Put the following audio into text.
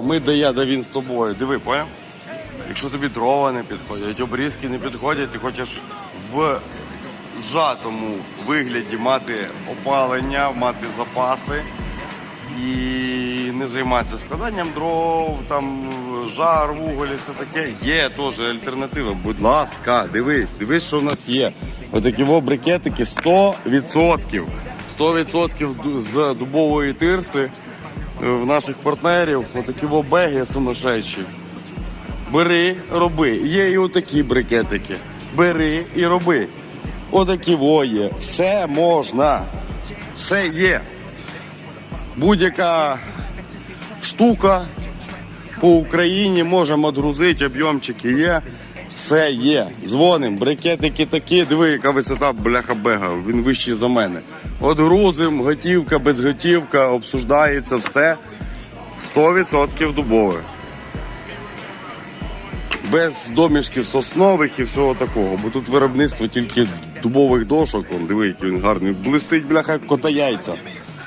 Ми де я, де він з тобою. Диви, поняв? Якщо тобі дрова не підходять, обрізки не підходять, ти хочеш в зжатому вигляді мати опалення, мати запаси і не займатися складанням дров, там жар, вуголь і все таке. Є теж альтернатива. Будь ласка, дивись, дивись, що в нас є. Отакі во брикетики 100%. 100% з дубової тирси в наших партнерів. Отакі во беги сумасшедші. Бери, роби. Є і отакі брикетики. Бери і роби. Отакі во є. Все можна. Все є. Будь-яка штука по Україні можемо відгрузити, об'ємчики є. Все є. Дзвоним, брикетики такі, диви, яка висота бляха-бега, він вищий за мене. От грузим, готівка, безготівка, обсуждається все 100% дубове без домішків соснових і всього такого. Бо тут виробництво тільки дубових дошок. Вон, диви, який він гарний. Блистить, бляха, кота яйця.